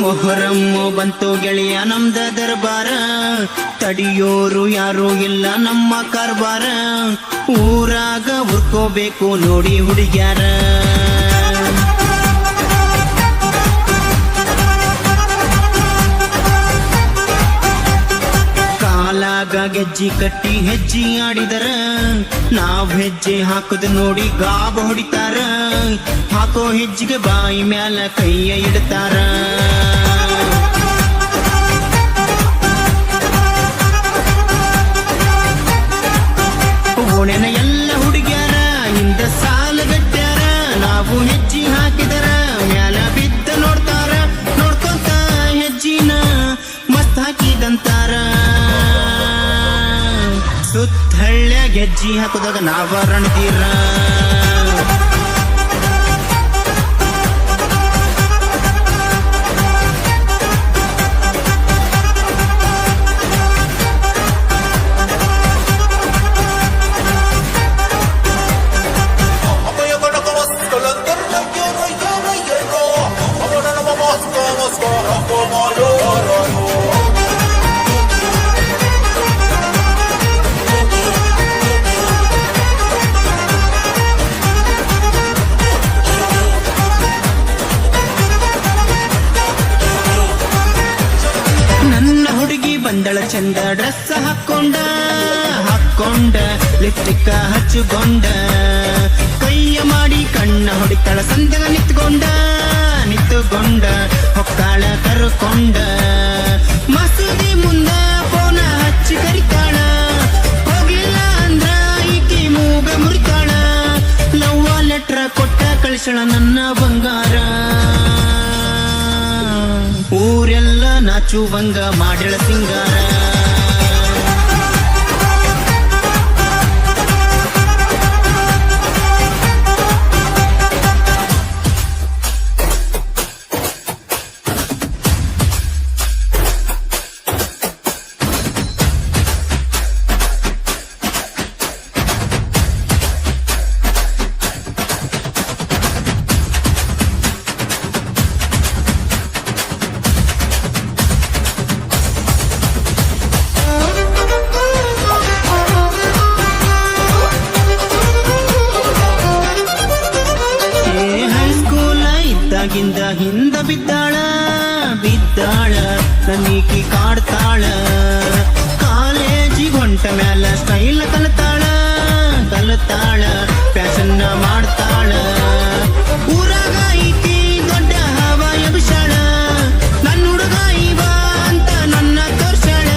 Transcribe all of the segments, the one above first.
ಮೊಹರಮ್ಮ ಬಂತು ಗೆಳೆಯ ನಮ್ದ ದರ್ಬಾರ. ತಡಿಯೋರು ಯಾರು ಇಲ್ಲ ನಮ್ಮ ಕಾರ್ಬಾರ. ಊರಾಗ ಹುರ್ಕೋಬೇಕು ನೋಡಿ ಹುಡುಗ್ಯಾರ. ಗೆಜ್ಜಿ ಕಟ್ಟಿ ಹೆಜ್ಜಿ ಆಡಿದರ. ನಾವ್ ಹೆಜ್ಜೆ ಹಾಕುದ ನೋಡಿ ಗಾಬ ಹೊಡಿತಾರ. ಹಾಕೋ ಹೆಜ್ಜಿಗೆ ಬಾಯಿ ಮ್ಯಾಲ ಕೈಯ ಇಡ್ತಾರ. ಹಳ್ಳ್ಯಾಗ ಹೆಜ್ಜಿ ಹಾಕುದಾಗ ನಾವ ರಣತೀರ Apoyando como Skolender, ಬಂದಳ ಚಂದ ಡ್ರೆಸ್ ಹಾಕೊಂಡ ಹಾಕೊಂಡ ಲಿಪ್ಸ್ಟಿಕ್ ಹಚ್ಚಿಕೊಂಡ. ಕೈಯ ಮಾಡಿ ಕಣ್ಣ ಹೊಡಿತಾಳ, ಸಂದಗ ನಿಂತ್ಕೊಂಡ, ನಿಂತುಕೊಂಡ, ಹೊಕ್ಕಾಳ ಕರ್ಕೊಂಡ. ಮಸೂದಿ ಮುಂದ ಫೋನ ಹಚ್ಚಿ ಕರಿತಾಳ ಹೋಗಿಲ್ಲ ಅಂದ್ರ ಈಕೆ ಮೂಗ ಮುರಿತಾಳ. ಲವ್ವ ಲೆಟ್ರ ಕೊಟ್ಟ ಕಳಿಸಳ ನನ್ನ ಬಂಗಾರ ನಾಚುವಂಗ ಮಾಡಿಳ ಸಿಂಗಾರ. ಇದ್ದಾಗಿಂದ ಹಿಂದ ಬಿದ್ದಾಳ ಬಿದ್ದಾಳ ನನ್ನೀಕಿ ಕಾಡ್ತಾಳ. ಕಾಲೇಜಿ ಹೊಂಟ ಮ್ಯಾಲ ಸ್ಟೈಲ್ ಕಲ್ತಾಳ ಕಲ್ತಾಳ ಫ್ಯಾಷನ್ ಮಾಡ್ತಾಳ. ಊರಾಗ ಐತಿ ದೊಡ್ಡ ಹವ ಎಬ್ಸಾಳ ನನ್ನ ಹುಡುಗ ಇವ ಅಂತ ನನ್ನ ತೋರ್ಸಾಳ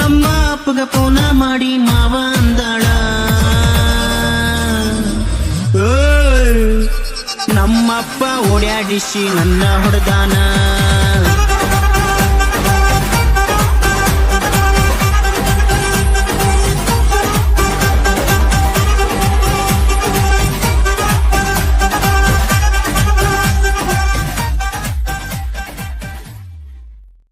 ನಮ್ಮ ಅಪ್ಪಗ ಫೋನ ಮಾಡಿ ನಮ್ಮಪ್ಪ ಓಡ್ಯಾಡಿಸಿ ನನ್ನ ಹೊಡೆದಾನ.